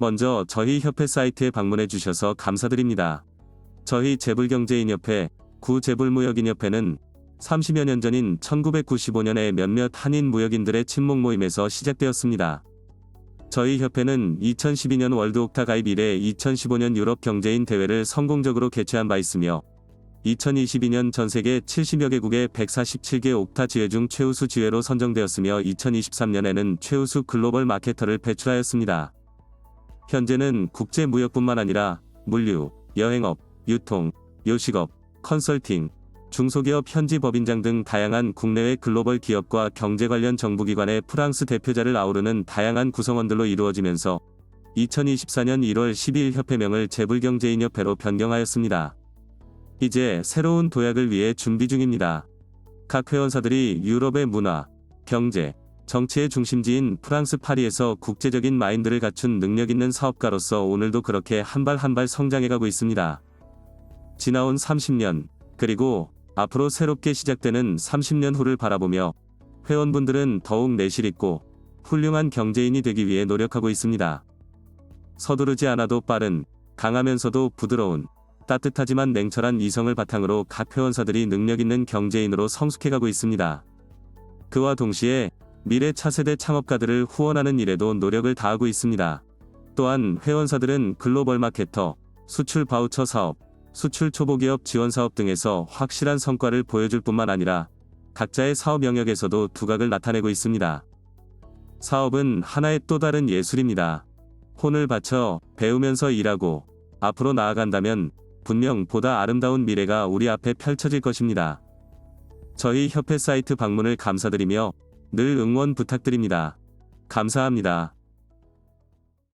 먼저 저희 협회 사이트에 방문해 주셔서 감사드립니다. 저희 재불경제인협회, 구재불무역인협회는 30여 년 전인 1995년에 몇몇 한인 무역인들의 친목 모임에서 시작되었습니다. 저희 협회는 2012년 월드 옥타 가입 이래 2015년 유럽 경제인 대회를 성공적으로 개최한 바 있으며 2022년 전 세계 70여 개국의 147개 옥타 지회 중 최우수 지회로 선정되었으며 2023년에는 최우수 글로벌 마케터를 배출하였습니다. 현재는 국제 무역뿐만 아니라 물류, 여행업, 유통, 요식업, 컨설팅, 중소기업 현지 법인장 등 다양한 국내외 글로벌 기업과 경제 관련 정부기관의 프랑스 대표자를 아우르는 다양한 구성원들로 이루어지면서 2024년 1월 12일 협회명을 재불경제인협회로 변경하였습니다. 이제 새로운 도약을 위해 준비 중입니다. 각 회원사들이 유럽의 문화, 경제, 정치의 중심지인 프랑스 파리에서 국제적인 마인드를 갖춘 능력 있는 사업가로서 오늘도 그렇게 한 발 한 발 성장해가고 있습니다. 지나온 30년, 그리고 앞으로 새롭게 시작되는 30년 후를 바라보며 회원분들은 더욱 내실 있고 훌륭한 경제인이 되기 위해 노력하고 있습니다. 서두르지 않아도 빠른, 강하면서도 부드러운, 따뜻하지만 냉철한 이성을 바탕으로 각 회원사들이 능력 있는 경제인으로 성숙해가고 있습니다. 그와 동시에 미래 차세대 창업가들을 후원하는 일에도 노력을 다하고 있습니다. 또한 회원사들은 글로벌 마케터, 수출 바우처 사업, 수출 초보기업 지원 사업 등에서 확실한 성과를 보여줄 뿐만 아니라 각자의 사업 영역에서도 두각을 나타내고 있습니다. 사업은 하나의 또 다른 예술입니다. 혼을 바쳐 배우면서 일하고 앞으로 나아간다면 분명 보다 아름다운 미래가 우리 앞에 펼쳐질 것입니다. 저희 협회 사이트 방문을 감사드리며 늘 응원 부탁드립니다. 감사합니다.